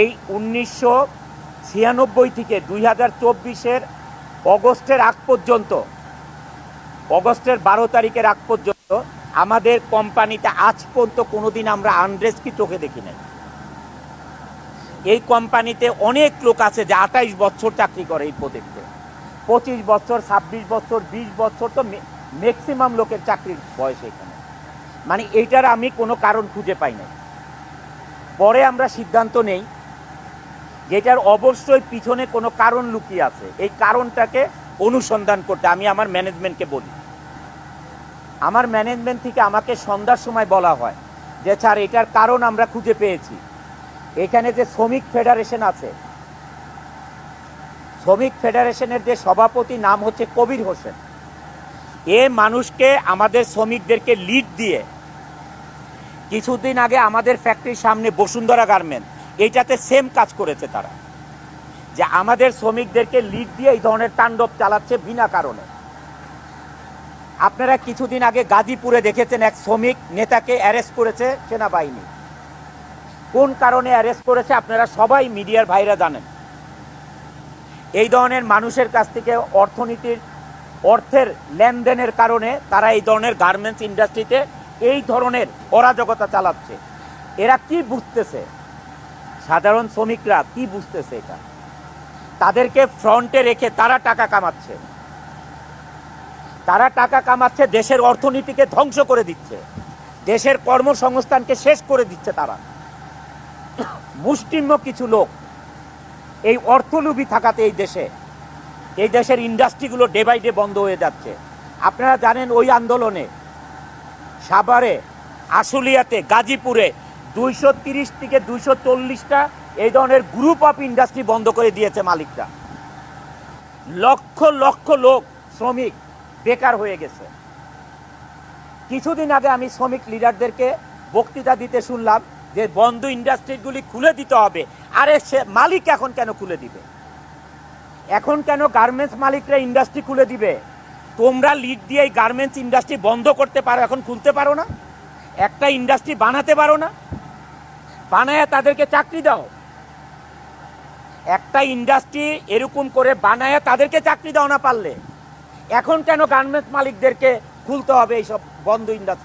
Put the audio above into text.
এই উনিশশো ছিয়ানব্বই থেকে দুই হাজার চব্বিশের অগস্টের আগ পর্যন্ত, অগস্টের বারো তারিখের আগ পর্যন্ত আমাদের কোম্পানিতে আজ পর্যন্ত কোনোদিন আমরা আনরেস কি চোখে দেখি নাই। এই কোম্পানিতে অনেক লোক আছে যে আঠাইশ বছর চাকরি করে এই প্রজেক্টে। পঁচিশ বছর, ছাব্বিশ বছর, বিশ বছর তো ম্যাক্সিমাম লোকের চাকরির বয়স এখানে। মানে এইটার আমি কোনো কারণ খুঁজে পাই নাই। পরে আমরা সিদ্ধান্ত নেই যেটার অবশ্যই পিছনে কোনো কারণ লুকিয়ে আছে। এই কারণটাকে অনুসন্ধান করতে আমি আমার ম্যানেজমেন্টকে বলি। আমার ম্যানেজমেন্ট থেকে আমাকে সন্ধ্যার সময় বলা হয় যে, স্যার, এটার কারণ আমরা খুঁজে পেয়েছি। এখানে যে শ্রমিক ফেডারেশন আছে, শ্রমিক ফেডারেশনের যে সভাপতি নাম হচ্ছে কবির হোসেন। এ মানুষকে আমাদের শ্রমিকদেরকে লিড দিয়ে কিছুদিন আগে আমাদের ফ্যাক্টরির সামনে বসুন্ধরা গার্মেন্ট, এইটাতে সেম কাজ করেছে তারা। যে আমাদের শ্রমিকদেরকে লিড দিয়ে এই ধরনের তাণ্ডব চালাচ্ছে বিনা কারণে। আপনারা কিছুদিন আগে গাজীপুরে দেখেছেন এক শ্রমিক নেতাকে অ্যারেস্ট করেছে সেনাবাহিনী। কোন কারণে অ্যারেস্ট করেছে আপনারা সবাই মিডিয়ার ভাইরা জানেন। এই ধরনের মানুষের কাছ থেকে অর্থনীতির, অর্থের লেনদেনের কারণে তারা এই ধরনের গার্মেন্টস ইন্ডাস্ট্রিতে এই ধরনের অরাজকতা চালাচ্ছে। এরা কি বুঝতেছে? সাধারণ শ্রমিকরা কি বুঝতেছে এটা? তাদেরকে ফ্রন্টে রেখে তারা টাকা কামাচ্ছে। তারা টাকা কামাচ্ছে, দেশের অর্থনীতিকে ধ্বংস করে দিচ্ছে। দেশের কর্মসংস্থানকে শেষ করে দিচ্ছে তারা। মুষ্টিম্য কিছু লোক এই অর্থলোভী থাকাতে এই দেশে, এই দেশের ইন্ডাস্ট্রিগুলো ডে বাই ডে বন্ধ হয়ে যাচ্ছে। আপনারা জানেন ওই আন্দোলনে সাভারে, আশুলিয়াতে, গাজীপুরে দুইশো তিরিশ থেকে দুইশো চল্লিশটা এই ধরনের গ্রুপ অফ ইন্ডাস্ট্রি বন্ধ করে দিয়েছে মালিকরা। লক্ষ লক্ষ লোক শ্রমিক বেকার হয়ে গেছে। কিছুদিন আগে আমি শ্রমিক লিডারদেরকে বক্তৃতা দিতে শুনলাম যে বন্ধ ইন্ডাস্ট্রিগুলি খুলে দিতে হবে, আরে সে মালিক এখন কেন খুলে দিবে? এখন কেন গার্মেন্টস মালিকরা ইন্ডাস্ট্রি খুলে দিবে? তোমরা লিড দিয়ে এই গার্মেন্টস ইন্ডাস্ট্রি বন্ধ করতে পারো, এখন খুলতে পারো না। একটা ইন্ডাস্ট্রি বানাতে পারো না। বানায় তাদেরকে চাকরি দাও। একটা ইন্ডাস্ট্রি এরকম করে বানায় তাদেরকে চাকরি দাও না পারলে। এখন কেন গার্মেন্টস মালিকদেরকে খুলতে হবে এইসব বন্ধ ইন্ডাস্ট্রি